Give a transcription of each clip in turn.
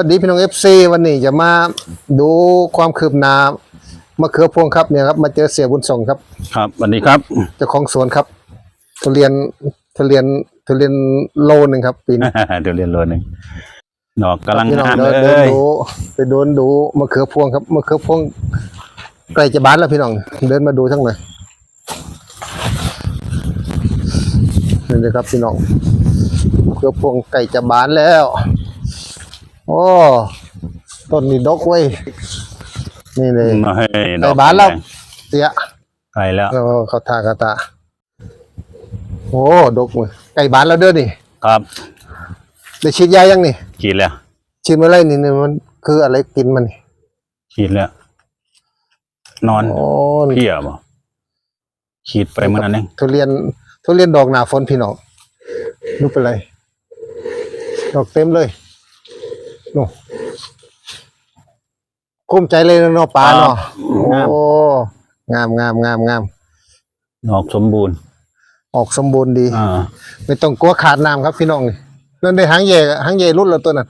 วัสดีพี่น้องเอฟซีวันนี้จะมาดูความคืบหน้ามะเขือพวงครับเนี่ยครับมาเจอเสียบุญส่งครับ ครับสวัสดีครับเจ้าของสวนครับทุเรียนทุเรียนทุเรียนโลหนึ่งครับปีนี้เดี๋ยวเรียนโลนึงดอกกำลังพี่น้องงามเดินเลเดินยดูไปเดินดูมะเขือพวงครับมะเขือพวงใกล้จะบานแล้วพี่น้อง เดินมาดูทั้งหน่อยนี่เลยครับพี่น้องมะเขือพวงใกล้จะบานแล้ว โอ้ต้นนี้ดกเว้ยนี่เลยเฮ้ยดใกล้อกบานแล้วเสียใกล้แล้วเออเขาทากาตาโอ้ดกเว้ยใกล้บานแล้วเด้อนี่ครับได้ฉีดยายังนี่ขีดแล้วฉีดเมื่อไรนี่นี่มันคืออะไรกินมันนี่ขีดแล้วนอนโอ้เพียบ่ขีดไปเมื่อนั้นเองทุเรียนทุเรียนดอกหนาฝนพี่น้องดูเป็นไร ดอกเต็มเลย โน่คุ้มใจเลยนะเนาะปลาเนาะงามโอ้งามงามงามงามดอกสมบูรณ์ ออกสมบูรณ์ดีอ่าไม่ต้องกลัวขาดน้ำครับพี่น้องนี่นั่นได้หางเย่หางเย่รุ่นละตัวนั้น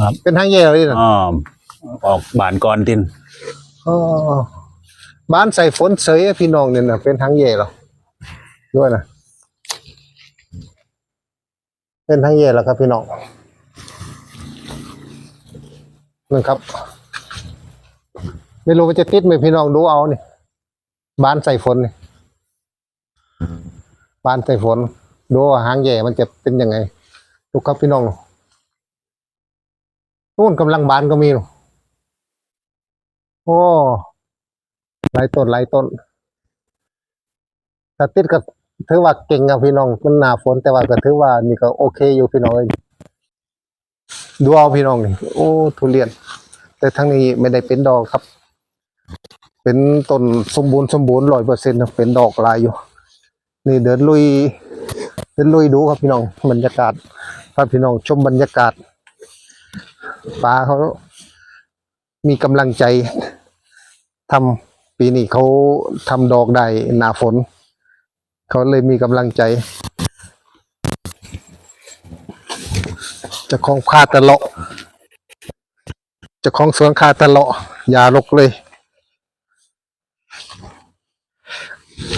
ครับเป็นหางเย่เลยนะอ๋อออกบานก่อนตินอ๋อบ้านใส่ฝนเสยพี่น้องเนี่ยนะเป็นหางเย่เหรอด้วยนะเป็นหางเย่แล้วครับพี่น้อง นั่นครับ ไม่รู้ว่าจะติดไหมพี่น้องดูเอานี่บานใส่ฝนนี่บานใส่ฝน ดูหางแย่มันจะเป็นยังไง ดูครับพี่น้องนู่นกำลังบานก็มีหนูโอ้หลายต้นหลายต้นถ้าติดก็ถือว่าเก่งครับพี่น้องมันหนาฝนแต่ว่าก็ถือว่านี่ก็โอเคอยู่พี่น้องเอ้ย ดูเอาพี่น้องนี่โอ้ทุเรียน แต่ทั้งนี้ไม่ได้เป็นดอกครับ เป็นต้นสมบูรณ์สมบูรณ์ร้อยเปอร์เซ็นต์เป็นดอกลายอยู่ นี่เดินลุย เดินลุยดูครับพี่น้องบรรยากาศพาพี่น้องชมบรรยากาศปลาเขามีกำลังใจทำปีนี้เขาทำดอกได้หนาฝน เขาเลยมีกำลังใจ จะของคาตะเลาะ จะของสวนคาตะเลาะ อย่าลกเลย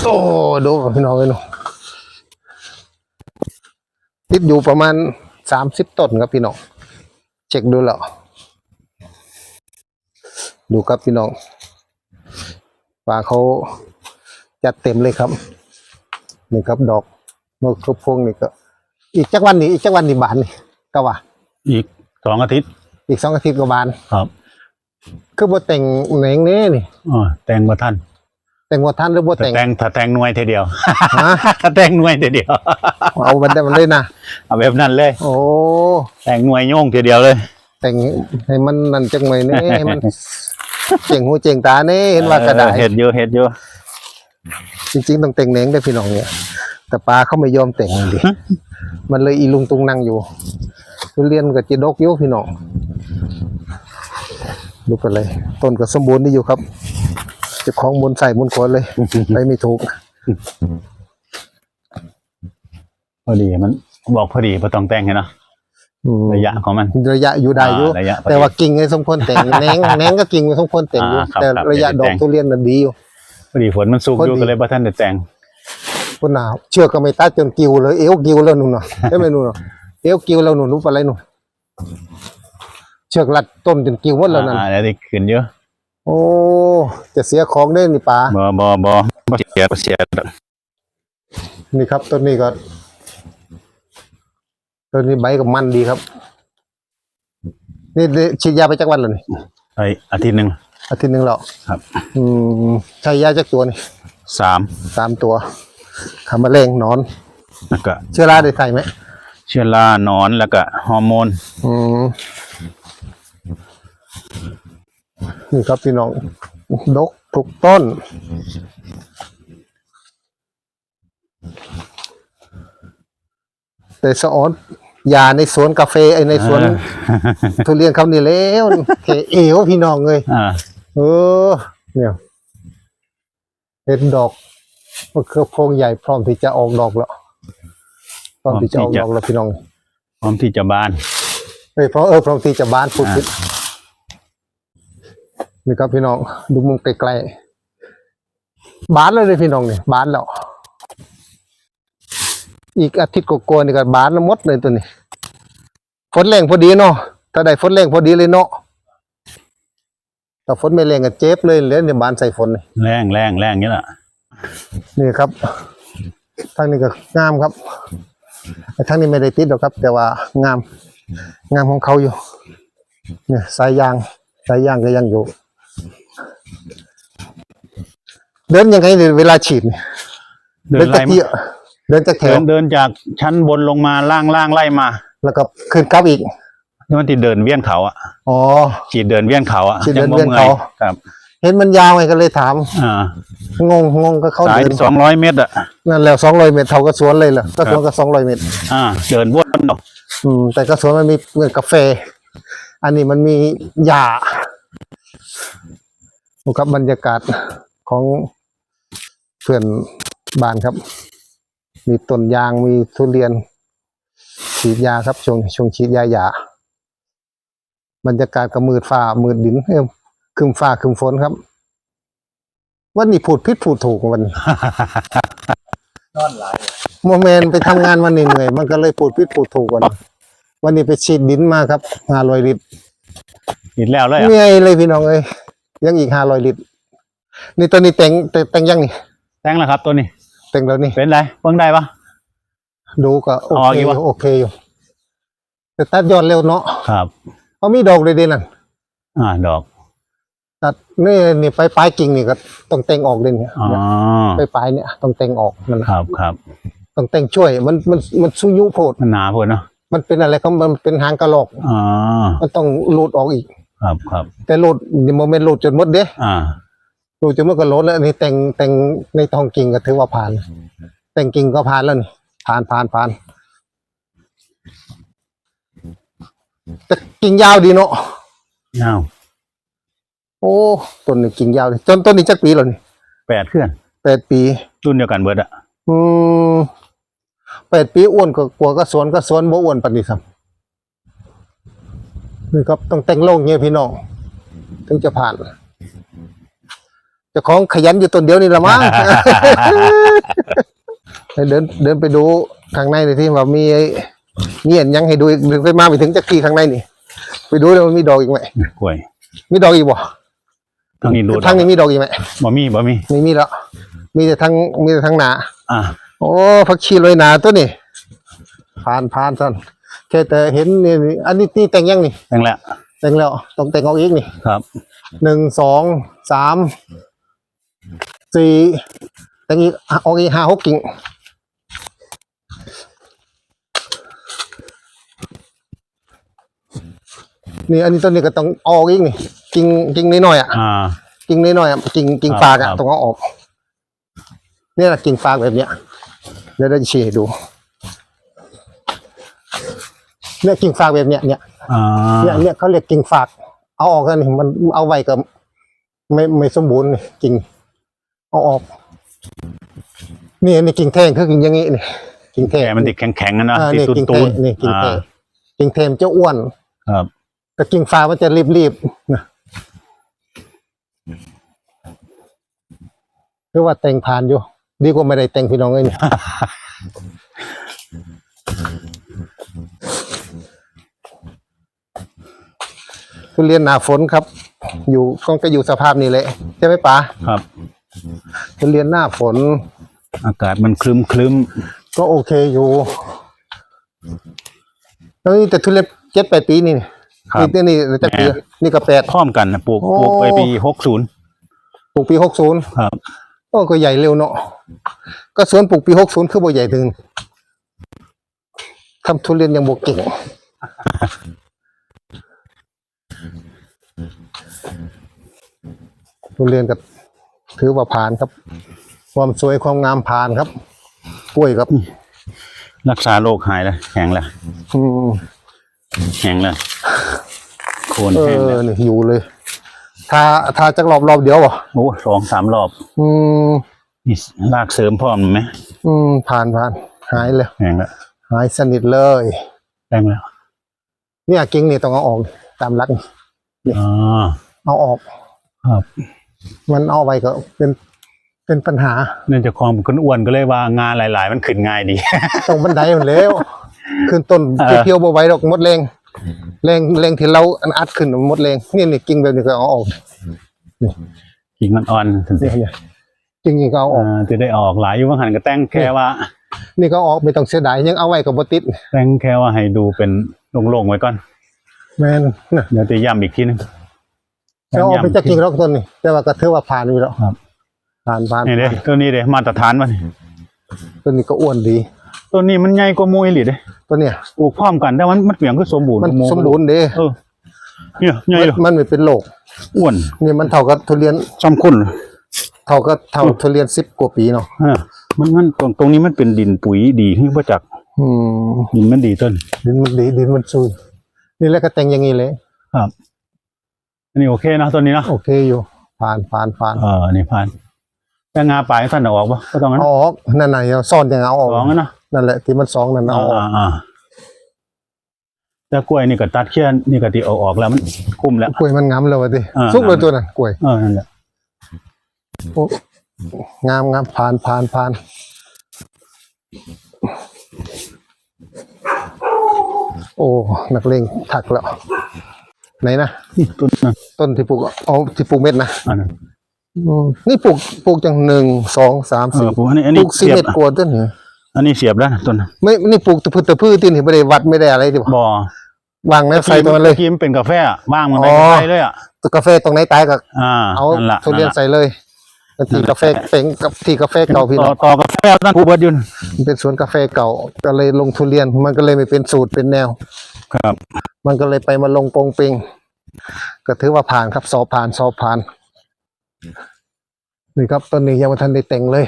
โอ้ดูครับพี่น้องเลยเนาะติดอยู่ประมาณสามสิบต้นครับพี่น้อง เช็คดูแล้ว ดูครับพี่น้องปลาเขาจัดเต็มเลยครับ นี่ครับดอกนกครบพวงนี่ก็ อีกจักวันนี้อีกจักวันนี่บานนี่ ก็ว่า อีกสองอาทิตย์ อีกสองอาทิตย์ก็บานครับคือบ่แต่งเหนงเนี้นี่อ๋อแต่งมาท่านแต่งว่าท่านหรือบ่ถ้าแต่งแต่งถ้าแต่งหน่วยทีเดียวฮะถ้าแต่งหน่วยทีเดียวเอาบันไดมันเลยนะเอาแบบนั้นเลย โอ้แต่งหน่วยโยงทีเดียวเลย แต่งให้มันนั่นจังไหมนี่ให้มันเจ๋งหูเจ๋งตานี่เห็นว่ากระดาษเห็ดอยู่เห็ดอยู่จริงๆต้องแต่งเหนงได้พี่น้องเนี่ย แต่ปลาเขาไม่ยอมแต่งดิมันเลยอีลุงตุงนั่งอยู่ทุเรียนกับจีดกอยู่พี่น้องดูกันเลย ต้นก็สมบูรณ์ดีอยู่ครับเจะของมุนใส่มุนขนเลยไปไม่ถูกพอดีมันบอกพอดีพอต้องแต่งให้เนาะอืมระยะของมัน ระยะอยู่ได้อยู่อ่าระยะพอดีแต่ว่ากิ่งไอ้สมควรแต่งแหนงแหนงก็กิ่งไม่สมควรแต่งอยู่อ่าครับแต่ครับระยะเดี๋ดยวอกแต่งทุเรียนน่ะดีอยู่พอดีฝนมันสุกพอดีอยู่ก็เลยบ่ท่านได้แต่ง คุณหนาวเชือกก็ไม่ตัดจนกิวเลยเอวกิวแล้วหนุ่นเนาะใช่ไหมหนุ่นเนาะเอวกิวแล้วหนุ่นรู้ปะไรหนุ่นเชือกรัดต้นจนกิวหมดแล้วนั่นอ่าแล้วได้ขึ้นเยอะโอ้จะเสียของได้นี่ป๋าบ่บ่บ่บ่เสียบ่เสียดอกนี่ครับต้นนี้ก็ต้นนี้ใบกับมันดีครับ นี่ได้ฉีดยาไปจักวันแล้วนี่ไอ้อาทิตย์หนึงอาทิตย์หนึ่งแล้วครับ อืมใช้ยาจักตัวนี่สาม สามตัว ขาแมลงหนอน แล้วก็เชื้อราได้ใส่ไหมเชื้อราหนอนแล้วก็ฮอร์โมนอืมนี่ครับพี่น้องดกทุกต้น แต่สะออนยาในสวนกาแฟไอในสวนทุเรียนเขานี่แล้วเทเอวพี่น้องเลยอ่าเออ เนี่ยเห็นดอก มะเขือพวงใหญ่พร้อมที่จะออกดอกแล้วพร้อมที่จะออกดอกแล้วพี่น้องพร้อมที่จะบานเอ้ยเพราะเออพร้อมที่จะบานพูดอ่าผิดนี่ครับพี่น้อง ดูมุมไกลๆบานแล้วเลยพี่น้องนี่บานแล้วอีกอาทิตย์กว่าๆนี่ก็บานแล้วหมดเลยตัวนี้ฝนแรงพอดีเนาะถ้าได้ฝนแรงพอดีเลยเนาะถ้าฝนไม่แรงก็เจ็บเลยเลยเนี่ยบานใส่ฝนนี่แรงแรงแรงนี่แหละ นี่ครับทางนี้ก็งามครับไอ้ทางนี้ไม่ได้ติดหรอกครับ แต่ว่างาม งามของเขาอยู่เนี่ยสายยางสายยางก็ยังอยู่ เดินยังไงเนี่ยเวลาฉีดเนี่ยเดินตะไล่มาเกียเดินจากแถเดิวนเดินจากชั้นบนลงมาล่างล่างไล่มา แล้วก็ขึ้นกลับอีกนี่มันที่เดินเวียนเขาอะอ๋อฉีดเดินเวียนเขาอะฉีดเดินจังบ่เวียนเขามื่อครับ เห็นมันยาวไงก็เลยถาม อ่างงงงก็เขาสายเดินสองร้อยเมตรอะนั่นแล้วสองร้อยเมตรเท่ากับสวนเลยเหรอก็สวนก็สองร้อยเมตร อ่าเดินวนออกอืม แต่กระสวนมันมีเหมือนกาแฟ อันนี้มันมีหญ้าดูครับบรรยากาศของเพื่อนบ้านครับ มีต้นยางมีทุเรียน ฉีดยาครับช่วงช่วงฉีดยาหยาบรรยากาศก็มืดฟ้ามืดดินเอ้ม ครึมฟ้าครึมฝนครับ วันนี้พูดพิษพูดถูกวันนี้โมเมนไปทำงานวันนี้เหนื่อยมันก็เลยพูดพิษพูดถูกกันวันนี้ไปฉีดดินมาครับห้าร้อยลิตรฉีดแล้วเลยเหอะนื่อยเลยพี่น้องเอ้ยยังอีกห้าร้อยลิตรนี่ตอนนี้แต่งแต่แต่งยังนี่แต่งแล้วครับ ตัวนี้แต่งแล้วนี่เป็นไรเบิ่งได้ปะดูก็โออ๋อเคอีอกวะยู่โอเคอยู่แต่ตัดยอดเร็วเนาะครับเขามีดอกเลยเดนั่นอ่า ดอก ตัดนี่นี่ไปปลายกิ่งนี่ก็ต้องแต่งออกเลยเนี่ยอ๋อไปปลายเนี่ยต้องแต่งออกมันครับครับต้องแต่งช่วย มันมันมันสุยุโพดมันหนาพอเนาะมันเป็นอะไรก็มันเป็นหางกระรอกอ๋อมันต้องหลุดออกอีก ครับครับแต่หลุดโมเมนต์หลุดจนหมดเด้อ่าหลุดจนหมดก็ลดแล้วอันนี่แต่งแต่งในทองกิ่งก็ถือว่าผ่านแต่งกิ่งก็ผ่านแล้วนี่ผ่านผ่านผ่านแต่กิ่งยาวดีเนาะอ้าว โอ้ต้นนี้กิ่งยาวเลยต้นต้นนี้จักปีแล้วนี่แปดเคลื่อนแปดปี รุ่นเดียวกันเบิดอะอืมแปดปีอ้วนก็กลัวก็สวนก็สวนบ่อ้วนปานนี้ครับนี่ครับต้องแต่งโลงเงี้ยพี่น้องถึงจะผ่านเจ้าของขยันอยู่ต้นเดียวนี่ละมั้งไปเดินเดินไปดูข้างในหน่อยที่ว่ามีไอ้เงียนยังให้ดูอีกไปมาไปถึงจักรีข้างในนี่ ไปดูแล้วมันมีดอกอีกไหมกล้วย มีดอกอีกบ่ ทางนี้ดูดทางนี้มีดอกอีกไหมบ่มีบ่มีไม่มีแล้วมีแต่ทางมีแต่ทางหนาอ่าโอ้ผักชีลอยหนาตัวนี่ผ่านผ่านสันแค่แต่เห็นนี่นี่อันนี้นี่แต่งยังนี่แต่งแล้วแต่งแล้วต้องแต่งออกอีกนี่ครับหนึ่งสองสามสี่แต่งอีกอะออกอีกห้าหกกิ่งนี่อันนี้ต้นนี้ก็ต้องออกอีกนี่ กิ่งกิ่งน้อยๆอะอ่า กิ่งน้อยๆอะกิ่งกิ่งครับฝากอะครับต้องเอาออก เนี่ยแหละกิ่งฝากแบบเนี้ยเดี๋ยวเราจะชี้ให้ดู เนี่ยกิ่งฝากแบบเนี้ยเนี่ย อ่าเนี่ยเนี่ยเขาเรียกกิ่งฝาก เอาออกกันนี่มันเอาไว้กับไม่ไม่สมบูรณ์นี่กิ่งเอาออกนี่นี่กิ่งแท่งคือกิ่งอย่างงี้นี่กิ่งแท่งแกมันติดแข็งๆนะเนาะอ่าติดนี่ตูนกิ่งตูแท่นงนี่กิ่งอ่าแท่งกิ่งแท่งมันจะอ้วน ครับ แต่กิ่งฝากมันจะรีบๆนะ คือว่าแต่งผ่านอยู่ ดีกว่าไม่ได้แต่งพี่น้องเอ้ยนี่ทุเรียนหนาฝนครับ อยู่ก็ก็อยู่สภาพนี้เลยใช่ไหมป๋าครับทุเรียนหน้าฝน อากาศมันคลึมคลึมก็โอเคอยู่แล้วนี่แต่ทุเรียนเจ็ดแปดปีนี่ครับนี่นี่นี่แต่ปีนี่ก็แปดพร้อมกันนะปลูกโอ้ปลูกไปปีหกศูนย์ปลูกปีหกศูนย์ครับ โอ้ก็ใหญ่เร็วเนาะก็สวนปลูกปีหกศูนย์คือบ่ใหญ่ถึงทำทุเรียนยังบ่เก่งทุเรียนก็ถือว่าผ่านครับ ความสวยความงามผ่านครับกล้วยครับ รักษาโรคหายแล้วแข็งแล้วอืมแข็งแล้วโคนเอแห้งอแล้วนี่อยู่เลย ทาทาจักรอบรอบเดียวเหรอโอ้สองสามรอบอืมนี่รากเสริมพร้อมไหมอืมผ่านผ่านหายเลยแข็งแล้วหายสนิทเลยแข็งแล้วเนี่ยกิ่งนี่ต้องเอาออกตามหลักนี่อ๋อเอาออกครับ มันเอาไว้ก็เป็นเป็นปัญหาเนื่องจากความเป็นคนอ้วนก็เลยว่างานหลาย ๆ มันขึ้นง่ายดี ตรงบันไดมันแล้วขึ้นต้นเออเพียวๆบ่ไหวดอกหมดแรง แรงแรงที่เราอัดขึ้นหมดแรงนี่นี่กิ่งแบบนี้ก็เอาออกกิ่งมันอ่อนสินี่เนี่ยกิ่งนี่ก็เอาออกอ่าจะได้ออกหลายอยู่บางหันก็แต่งแค่ว่า นี่ก็เอาออกไม่ต้องเสียดายยังเอาไว้กับบ่ติดแต่งแค่ว่าให้ดูเป็นโล่งๆไว้ก่อนแม่นนะเดี๋ยวจะย้ำอีกทีนึงแล้วเอาไปจากกิ่งแล้วต้นนี่แต่ว่าก็ถือว่าผ่านอยู่แล้วครับผ่านผ่านนี่เด้ตัวนี้เด้มาตรฐานมันต้นนี้ก็อ้วนดี ตัวนี้มันใหญ่กว่าหมูอีหลีเด้ ตัวเนี้ยปลูกพร้อมกันแต่มันมันเปลี่ยนคือสมบูรณ์มันกว่าหสมบูรณ์เด้เออเนี่ยใหญ่เลยมันไม่เป็นโรคอ้วนนี่มันเท่ากับทุเรียนซ้ำคุณเท่ากับเท่าทุเรียนสิบกว่าปีเนาะเออมันมันตรงตรงนี้มันเป็นดินปุ๋ยดีที่ประจักษ์อืมดินมันดีต้นดินมันดีดินมันซุยนี่แหละก็แต่งอย่างนี้เลยครับอันนี้โอเคเนอะตัวนี้เนาะโอเคอยู่ผ่านผ่านผ่านเออนี่ผ่านแต่งาปลายท่านเอาออกปะก็ต้องงั้นเอาออกนั่นน่ะเอาซ่อนยังเอาออกสองงั้นเนาะ นั่นแหละที่มันสองนั่นเอาออกอ่าอ่าแต่กล้วยนี่ก็ตัดแค่นี่ก็ตีเอาออกแล้วมันคุ้มแล้ว กล้วยมันงามเลยวะดิอ่าสุกเลยตัวนั้นกล้วยเออนั่นแหละโอ้งามงามผ่านผ่านผ่านโอ้นักเลงถักแล้วไหนนะนี่ต้นนั้นต้นที่ปลูกเอาที่ปลูกเม็ดนะอันนั้นอืมนี่ปลูกปลูกจังหนึ่งสองสามเอสี่อปลูกอันนี้อันปนี้ลูกสี่เสียบเม็ดกว่าต้นเหรอ อันนี้เสียบแล้วนะต้นนั้นไม่นี่ปลูกตะพืชตะพืชที่นี่ไม่ได้วัดไม่ได้อะไรดิวะบ่อวางในไฟตรงนั้นเลยทีมนเป็นกาแฟอะว่างมันอ๋ในอกาแฟเลยอะกาแฟตรงไหนตายก็อ่าเอานั่นละทุเรียนใส่เลยแล้วที่กาแฟเป็นกับที่กาแฟเก่าพี่ต่น้อองต่อกาแฟตั้งกูเบิดอยุ่นมันเป็นสวนกาแฟเก่าก็เลยลงทุเรียนมันก็เลยไม่เป็นสูตรเป็นแนว ครับมันก็เลยไปมาลงปงปิงก็ถือว่าผ่านครับสอบผ่านสอบผ่านนี่ครับต้นนี้ยังไม่ทันได้แต่งเลย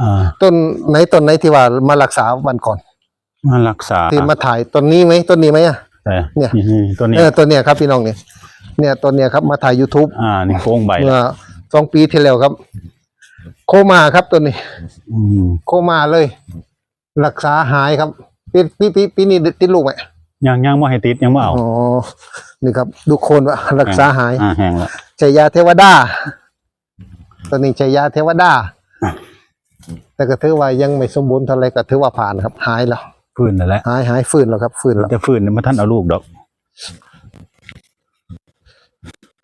อ่าต้นไหนต้นไหนที่ว่ามารักษาวันก่อน มารักษาที่มาถ่ายต้นนี้ไหมต้นนี้ไหมอะแต่เนี่ยนี่ตัวนี้เออต้นเนี้ยครับพี่น้องเนี่ยเนี่ยต้นเนี้ยครับมาถ่าย youtube อ่านี่โค้งใบเมื่อสองปีที่แล้วครับ โคมาครับตัวนี้อืมโคมาเลย รักษาหายครับปีปีปีปีนี้ติดลูกไหมยังยังไม่ให้ติดยังไม่เอาอ๋อนี่ครับ ดูโคนว่ารักษาหายอ่าแห้งแล้วใช้ยาเทวดาตัวนี้ใช้ยาเทวดา แต่ก็ถือว่ายังไม่สมบูรณ์เท่าไรก็ถือว่าผ่านครับ หายแล้วฟื้นแล้วแหละหายหายฟื้นแล้วครับฟื้นแล้วจะฟื้นเนี่ยมาท่านเอาลูกดอก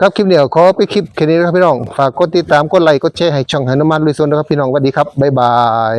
ครับคลิปเดียวขอไปคลิปแค่นี้นะครับพี่น้องฝากกดติดตามกดไลค์กดแชร์ให้ช่องหานุมานลุยโซนนะครับพี่น้องสวัสดีครับบ๊ายบาย